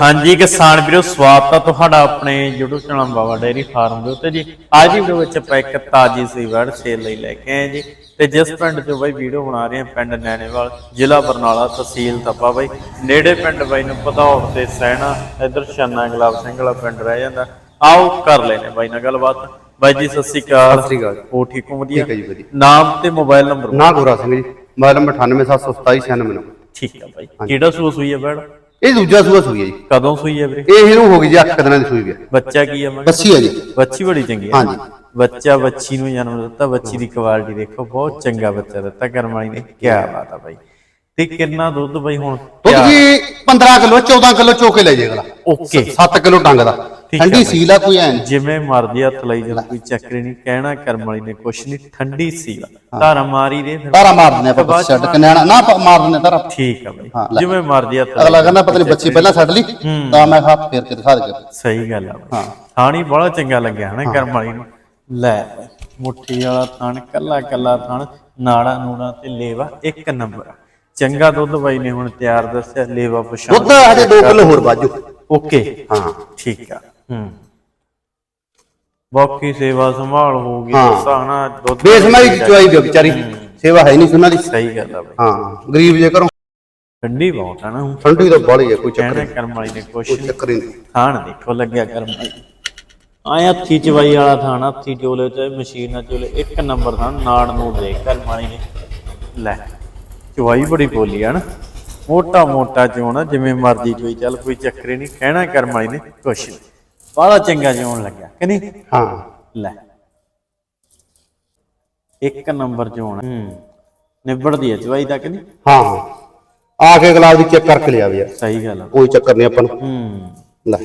ਹਾਂਜੀ ਕਿਸਾਨ ਵੀਰੋ ਸਵਾਗਤ ਹੈ ਤੁਹਾਡਾ ਆਪਣੇ YouTube channel Baba dairy farm ਦੇ ਉੱਤੇ ਜੀ। ਅੱਜ ਦੀ ਵੀਡੀਓ ਵਿੱਚ ਆਪਾਂ ਇੱਕ ਤਾਜੀ ਸੀ ਵਰਡ ਸੇਲ ਲਈ ਲੈ ਕੇ ਆਏ ਜੀ। ਤੇ ਜਿਸ ਪਿੰਡ ਤੋਂ ਬਾਈ ਵੀਡੀਓ ਬਣਾ ਰਹੇ ਹਾਂ ਪਿੰਡ ਨੈਣੇਵਾਲ ਜ਼ਿਲ੍ਹਾ ਬਰਨਾਲਾ ਤਹਿਸੀਲ ਤਪਾ ਬਾਈ। ਨੇੜੇ ਪਿੰਡ ਬਾਈ ਨੂੰ ਪਧੌੜ ਤੇ ਸੈਣਾ ਇਧਰ ਛੰਨਾ ਗੁਲਾਬ ਸਿੰਘ ਵਾਲਾ ਪਿੰਡ ਰਹਿ ਜਾਂਦਾ। ਆਓ ਕਰ ਲੈਨੇ ਬਾਈ ਨਾਲ ਗੱਲਬਾਤ। ਬਾਈ ਜੀ ਸਤਿ ਸ਼੍ਰੀ ਅਕਾਲ। ਸਤਿ ਸ਼੍ਰੀ ਅਕਾਲ। ਹੋ ਠੀਕ ਹੋ? ਵਧੀਆ? ਠੀਕ ਹੈ ਜੀ, ਵਧੀਆ। ਨਾਮ ਤੇ ਮੋਬਾਈਲ ਨੰਬਰ। ਨਾ ਗੋਰਾ ਸਿੰਘ ਜੀ। ਮੋਬਾਈਲ ਨੰਬਰ 98727969 ਠੀਕ ਹੈ ਬਾਈ। ਕਿਹੜਾ ਸੂਸ ਹੋਈ ਹੈ ਬੈੜ ਇਹ ਦੂਜਾ ਸੂਆ ਸੂਈ ਹੈ ਜੀ। ਕਦੋਂ ਸੂਈ ਹੈ ਵੀਰੇ? ਇਹ ਇਹਨੂੰ ਹੋ ਗਈ ਜੀ 8 ਦਿਨਾਂ ਦੀ ਸੂਈ ਹੈ। ਬੱਚਾ ਕੀ ਹੈ ਮੈਂ ਬੱਸੀ ਹੈ ਜੀ। ਬੱਚੀ ਬੜੀ ਚੰਗੀ ਹੈ। ਹਾਂਜੀ। ਬੱਚਾ ਬੱਚੀ ਨੂੰ ਜਨਮ ਦਿੱਤਾ ਬੱਚੀ ਦੀ ਕੁਆਲਿਟੀ ਦੇਖੋ ਬਹੁਤ ਚੰਗਾ ਬੱਚਾ ਦਿੱਤਾ ਕਰਮਾਈ ਨੇ। ਕੀ ਬਾਤ ਆ ਬਾਈ। ਤੇ ਕਿੰਨਾ ਦੁੱਧ ਬਾਈ ਹੁਣ? ਦੁੱਧ ਜੀ 15 ਕਿਲੋ 14 ਕਿਲੋ ਚੋਕੇ ਲੈ ਜੇ ਅਗਲਾ। ਓਕੇ। 7 ਕਿਲੋ ਡੰਗ ਦਾ। ਠੀਕ ਹੈ ਠੰਡੀ ਸੀਲ ਆ ਕੋਈ ਐ। ਜਿਵੇਂ ਮਰਦੀ ਹੱਥ ਲਈ ਜਦੋਂ ਕੋਈ ਚੱਕਰੀ ਨਹੀਂ ਕਹਿਣਾ ਕਰਮ ਵਾਲੀ ਨੇ ਕੁਛ ਨਹੀਂ ਠੰਡੀ ਸੀ ਧਾਰਾ ਮਾਰੀ ਦੇ ਫਿਰ ਧਾਰਾ ਮਾਰ ਦਿੰਦੇ ਆਪਾਂ ਛੱਡ ਕੇ ਨਿਆਣਾ ਨਾ ਆਪਾਂ ਮਾਰ ਦਿੰਦੇ ਧਾਰਾ। ਠੀਕ ਆ ਬਾਈ। ਹਾਂ, ਲੈ। ਜਿਵੇਂ ਮਰਦੀ ਹੱਥ ਅਗਲਾ ਕਹਿੰਦਾ ਪਤਾ ਨਹੀਂ ਬੱਚੀ ਪਹਿਲਾਂ ਛੱਡ ਲਈ ਤਾਂ ਮੈਂ ਹੱਥ ਫੇਰ ਕੇ ਦਿਖਾ ਦੇ ਸਹੀ ਗੱਲ ਆ ਹਾਂ। ਥਾਣੀ ਬੜਾ ਚੰਗਾ ਲੱਗਿਆ ਹਨਾ ਕਰਮ ਵਾਲੀ ਨੂੰ। ਲੈ ਮੁੱਠੀ ਵਾਲਾ ਥਣ ਕੱਲਾ ਕੱਲਾ ਥਣ ਨਾੜਾ ਨੂੜਾ ਤੇ ਲੇਵਾ ਇੱਕ ਨੰਬਰ ਆ। ਚੰਗਾ ਦੁੱਧ ਬਾਈ ਨੇ ਹੁਣ ਤਿਆਰ ਦੱਸਿਆ ਲੇਵਾ ਪਛਾਣ। ਦੁੱਧ ਹਜੇ 2 ਕਿਲੋ ਹੋਰ ਬਾਜੂ ਓਕੇ। ਹਾਂ। ਠੀਕ ਆ। ਹੂੰ। ਬਾਕੀ ਸੇਵਾ ਸੰਭਾਲ ਹਾਂ। ਦੱਸਾਂ ਹਨਾ ਦੁੱਧ ਬੇਸਮਾਈ ਦੀ ਚੁਆਈ ਵੀ ਵਿਚਾਰੀ ਸੇਵਾ ਹੈ ਨਹੀਂ ਸੁਣਾ ਦੀ। ਸਹੀ ਗੱਲ ਆ ਬਾਈ। ਹਾਂ ਗਰੀਬ ਜੇ ਕਰੋ ਠੰਡੀ ਬਹੁਤ ਆ ਨਾ ਹੁਣ। ਠੰਡੀ ਤਾਂ ਬਾਲੀ ਹੈ ਕੋਈ ਚੱਕਰ ਕਹਿਣਾ ਨਹੀਂ। ਕਰਮ ਵਾਲੀ ਨੇ ਕੁਛ ਕੋਈ ਨੀ। ਚੱਕਰ ਹੀ ਨਹੀਂ। ਥਾਣ ਦੇਖੋ ਲੱਗਿਆ ਕਰਮ ਵਾਲੀ। ਆਏ ਹੱਥੀ ਚਵਾਈ ਵਾਲਾ ਥਾਣ ਹੱਥੀ ਚੋਲੇ ਤੇ ਮਸ਼ੀਨ ਨਾਲ ਚੋਲੇ। ਇੱਕ ਨੰਬਰ ਥਾਣ ਨਾੜ ਨੂੰ ਦੇਖ ਕਰਮ ਵਾਲੀ ਨੇ। ਲੈ ਚਵਾਈ ਬੜੀ ਬੋਲੀ ਆ ਨਾ। ਮੋਟਾ ਮੋਟਾ ਚੋਣਾ ਜਿਵੇਂ ਮਰਜ਼ੀ ਚੋਈ। ਚੱਲ ਕੋਈ ਚੱਕਰੇ ਨਹੀਂ। ਕਹਿਣਾ ਕਰਮ ਵਾਲੀ ਨੇ ਕੁਛ ਨੀ। ਬੜਾ ਚੰਗਾ ਜਿਉਣ ਲੱਗਿਆ ਕਿ ਨਹੀਂ? ਹਾਂ। ਲੈ। ਇੱਕ ਨੰਬਰ ਚੋਣ ਹੂੰ। ਨਿਬੜਦੀ ਹੈ ਚਵਾਈ ਤੱਕ ਨਹੀਂ? ਹਾਂ ਹਾਂ। ਆ ਕੇ ਗੁਲਾਬ ਦੀ ਚੈੱਕ ਕਰਕੇ ਲਿਆਵੇ ਯਾਰ। ਸਹੀ ਗੱਲ ਆ। ਕੋਈ ਚੱਕਰ ਨਹੀਂ ਆਪਾਂ ਨੂੰ। ਹੂੰ। ਲੈ।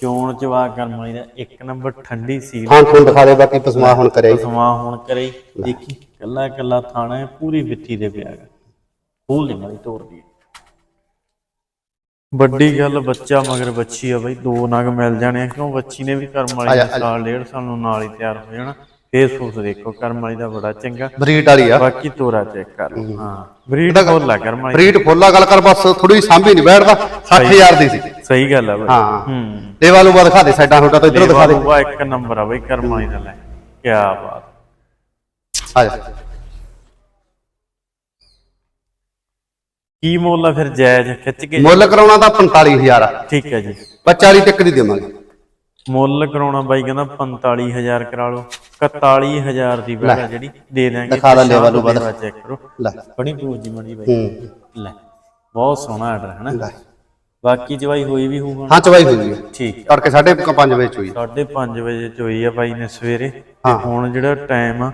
ਚੋਣ ਚਵਾ ਕਰਮ ਵਾਲੀ ਦਾ ਇੱਕ ਨੰਬਰ ਠੰਡੀ ਸੀ ਹਾਂ ਤੁਹਾਨੂੰ ਦਿਖਾ ਦੇ ਬਾਕੀ ਪਸਮਾ ਹੁਣ ਕਰਿਆ ਜੀ। ਸਮਾਂ ਹੁਣ ਕਰੇ ਦੇਖੀ ਕੱਲਾ ਕੱਲਾ ਥਾਣਾ ਹੈ ਪੂਰੀ ਵਿੱਥੀ ਦੇ ਪਿਆ ਗਾ ਫੂਲ ਨਹੀਂ ਮਾਰੀ ਤੋੜਦੀ। ਵੱਡੀ ਗੱਲ ਬੱਚਾ ਮਗਰ ਬੱਚੀ ਆ ਬਈ ਦੋ ਨਗ ਮਿਲ ਜਾਣੇ ਆ, ਕਿਉਂ ਬੱਚੀ ਨੇ ਵੀ ਕਰਮ ਵਾਲੀ ਦਾ ਸਾਲ ਡੇਢ ਸਾਲ ਨੂੰ ਨਾਲ ਹੀ ਤਿਆਰ ਹੋ ਜਾਣਾ। ਫੇਸ ਫੂਸ ਦੇਖੋ ਕਰਮ ਵਾਲੀ ਦਾ ਬੜਾ ਚੰਗਾ। ਬਰੀਡ ਵਾਲੀ ਆ। ਬਾਕੀ ਤੋਰਾ ਚੈੱਕ ਕਰ ਲਓ। ਹਾਂ। ਬਰੀਡ ਕੋਲ ਕਰਮ ਵਾਲੀ ਬਰੀਡ ਫੁੱਲਾ ਗੱਲ ਕਰ ਬਸ ਥੋੜੀ ਸਾਂਭੀ ਨਹੀਂ ਬੈਠਦਾ 60000 ਦੀ ਸੀ। ਸਹੀ ਗੱਲ ਆ ਬਈ। ਹਾਂ। ਹੂੰ। ਦੇਵਾ ਲੂਵਾ ਦਿਖਾ ਦੇ ਸਾਈਡਾਂ ਹੋਟਾ ਤੋਂ ਇਧਰੋਂ ਦਿਖਾ ਦੇ। ਲੇਵਾ ਇੱਕ ਨੰਬਰ ਆ ਬਈ ਕਰਮ ਵਾਲੀ ਦਾ ਲੈ। ਕੀ ਬਾਤ। ਆ ਜਾ। ਕੀ ਮੁੱਲ ਆ ਫਿਰ ਜਾਇਜ਼? ਖਿੱਚ ਕੇ ਮੁੱਲ ਕਰਾਉਣਾ ਤਾਂ 45000 ਆ। ਠੀਕ ਹੈ ਜੀ। 45 ਤੱਕ ਦੀ ਦੇਵਾਂਗੇ। ਮੁੱਲ ਕਰਾਉਣਾ ਬਾਈ ਕਹਿੰਦਾ 45000 ਕਰਾ ਲਓ। 41000 ਦੀ ਬੈਠਾ ਜਿਹੜੀ ਦੇ ਦਾਂਗੇ ਦਿਖਾ ਲੈ ਲੇਵਾ ਲੂਵਾ ਲੇਵਾ ਚੈੱਕ ਕਰੋ। ਲੈ। ਬੜੀ ਪੂਜੀ ਮੜੀ ਬਾਈ। ਲੈ। ਬਹੁਤ ਸੋਹਣਾ ਆਰਡਰ ਹੈ ਨਾ। ਬਾਕੀ ਜਵਾਈ ਹੋਈ ਵੀ ਹੋਊਗਾ ਹਾਂ ਚਵਾਈ ਹੋਈ ਹੈ ਠੀਕ ਤੜਕੇ 5:30 ਵਜੇ ਚ ਹੋਈ 5:30 ਵਜੇ ਚ ਹੋਈ ਆ ਬਾਈ ਨੇ ਸਵੇਰੇ। ਤੇ। ਹੁਣ ਜਿਹੜਾ ਟਾਈਮ ਆ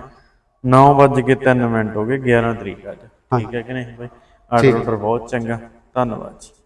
9:03 ਮਿੰਟ ਹੋ ਗਏ 11 ਤਰੀਕ ਅੱਜ। ਠੀਕ ਹੈ ਕਿ ਨਹੀਂ ਬਾਈ? ਆਰਡਰ ਬਹੁਤ ਚੰਗਾ। ਧੰਨਵਾਦ ਜੀ।